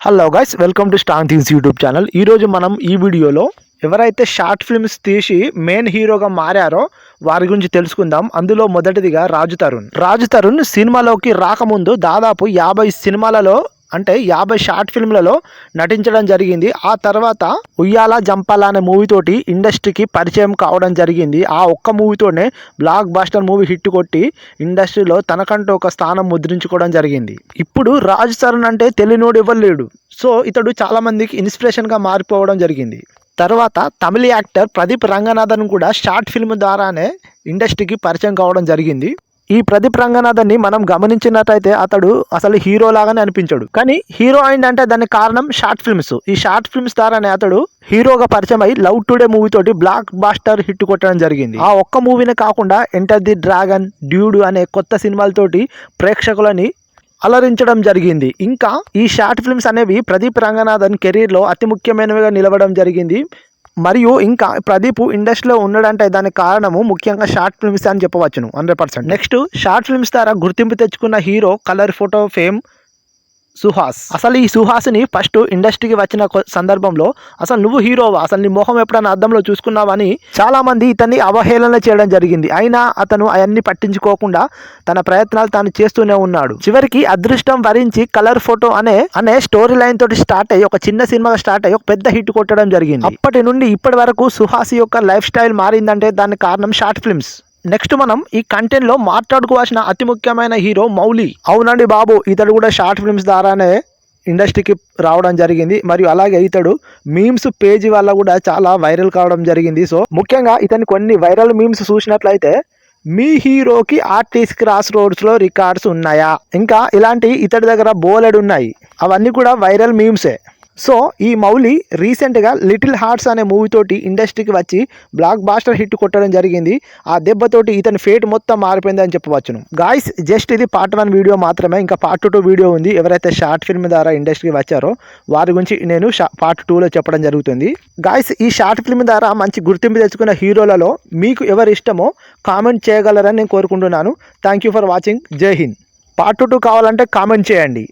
Hello guys welcome to strong things YouTube channel ఈరోజు మనం ఈ వీడియోలో ఎవరైతే షార్ట్ ఫిల్మ్స్ తీసి మెయిన్ హీరోగా మారారో వారి గురించి తెలుసుకుందాం. అందులో మొదటిదిగా రాజు తరుణ్. రాజు తరుణ్ సినిమాలోకి రాకముందు దాదాపు యాభై సినిమాలలో అంటే యాభై షార్ట్ ఫిల్మ్లలో నటించడం జరిగింది. ఆ తర్వాత ఉయ్యాల జంపాల అనే మూవీ తోటి ఇండస్ట్రీకి పరిచయం కావడం జరిగింది. ఆ ఒక్క మూవీతోనే బ్లాక్ బాస్టర్ మూవీ హిట్ కొట్టి ఇండస్ట్రీలో తనకంటూ ఒక స్థానం ముద్రించుకోవడం జరిగింది. ఇప్పుడు రాజ్ చరణ్ అంటే తెలియనోడు ఇవ్వలేడు సో ఇతడు చాలామందికి ఇన్స్పిరేషన్గా మారిపోవడం జరిగింది. తర్వాత తమిళ యాక్టర్ ప్రదీప్ రంగనాథన్ కూడా షార్ట్ ఫిల్మ్ ద్వారానే ఇండస్ట్రీకి పరిచయం కావడం జరిగింది. ఈ ప్రదీప్ రంగనాథన్ని మనం గమనించినట్టయితే అతడు అసలు హీరో లాగానే అనిపించాడు. కానీ హీరో అయిందంటే దానికి కారణం షార్ట్ ఫిల్మ్స్. ఈ షార్ట్ ఫిల్మ్స్ ద్వారానే అతడు హీరోగా పరిచయం అయి లవ్ టుడే మూవీ తోటి బ్లాక్ బాస్టర్ హిట్ కొట్టడం జరిగింది. ఆ ఒక్క మూవీనే కాకుండా ఎంటర్ ది డ్రాగన్ డ్యూడ్ అనే కొత్త సినిమాలతోటి ప్రేక్షకులని అలరించడం జరిగింది. ఇంకా ఈ షార్ట్ ఫిల్మ్స్ అనేవి ప్రదీప్ రంగనాథన్ కెరీర్లో అతి ముఖ్యమైనవిగా నిలవడం జరిగింది. మరియు ఇంకా ప్రదీప్ ఇండస్ట్రీలో ఉండడంటే దానికి కారణము ముఖ్యంగా షార్ట్ ఫిల్మ్స్ అని చెప్పవచ్చును hundred percent. Next short films ద్వారా గుర్తింపు తెచ్చుకున్న hero colour photo fame Suhas. అసలు ఈ సుహాస్ని ఫస్ట్ ఇండస్ట్రీకి వచ్చిన సందర్భంలో అసలు నువ్వు హీరోవా? అసలు నీ మొహం ఎప్పుడైనా అద్దంలో చూసుకున్నావని చాలా మంది ఇతన్ని అవహేళన చేయడం జరిగింది. అయినా అతను అవన్నీ పట్టించుకోకుండా తన ప్రయత్నాలు తాను చేస్తూనే ఉన్నాడు. చివరికి అదృష్టం వరించి కలర్ ఫోటో అనే అనే స్టోరీ లైన్ తోటి స్టార్ట్ అయ్యి ఒక చిన్న సినిమాగా స్టార్ట్ అయ్యి ఒక పెద్ద హిట్ కొట్టడం జరిగింది. అప్పటి నుండి ఇప్పటి వరకు సుహాస్ యొక్క లైఫ్ స్టైల్ మారిందంటే దానికి కారణం షార్ట్ ఫిల్మ్స్. నెక్స్ట్ మనం ఈ కంటెంట్లో మాట్లాడుకోవాల్సిన అతి ముఖ్యమైన హీరో మౌలి. అవునండి బాబు ఇతడు కూడా షార్ట్ ఫిల్మ్స్ ద్వారానే ఇండస్ట్రీకి రావడం జరిగింది. మరియు అలాగే ఇతడు మీమ్స్ పేజీ వల్ల కూడా చాలా వైరల్ కావడం జరిగింది. సో ముఖ్యంగా ఇతని కొన్ని వైరల్ మీమ్స్ చూసినట్లయితే మీ హీరోకి ఆర్టిస్ట్ క్రాస్ రోడ్స్లో రికార్డ్స్ ఉన్నాయా? ఇంకా ఇలాంటి ఇతడి దగ్గర బోలెడు ఉన్నాయి. అవన్నీ కూడా వైరల్ మీమ్సే సో ఈ మౌలి రీసెంట్గా లిటిల్ హార్ట్స్ అనే మూవీతోటి ఇండస్ట్రీకి వచ్చి బ్లాక్ బాస్టర్ హిట్ కొట్టడం జరిగింది. ఆ దెబ్బతోటి ఇతని ఫేట్ మొత్తం మారిపోయింది అని చెప్పవచ్చును. గాయస్ జస్ట్ ఇది పార్ట్ వన్ వీడియో మాత్రమే. ఇంకా పార్ట్ టూ వీడియో ఉంది. ఎవరైతే షార్ట్ ఫిల్మ్ ద్వారా ఇండస్ట్రీకి వచ్చారో వారి గురించి నేను పార్ట్ టూలో చెప్పడం జరుగుతుంది. గాయస్ ఈ షార్ట్ ఫిల్మ్ ద్వారా మంచి గుర్తింపు తెచ్చుకున్న హీరోలలో మీకు ఎవరు ఇష్టమో కామెంట్ చేయగలరని నేను కోరుకుంటున్నాను. థ్యాంక్ యూ ఫర్ వాచింగ్ జై హింద్ పార్ట్ టూ కావాలంటే కామెంట్ చేయండి.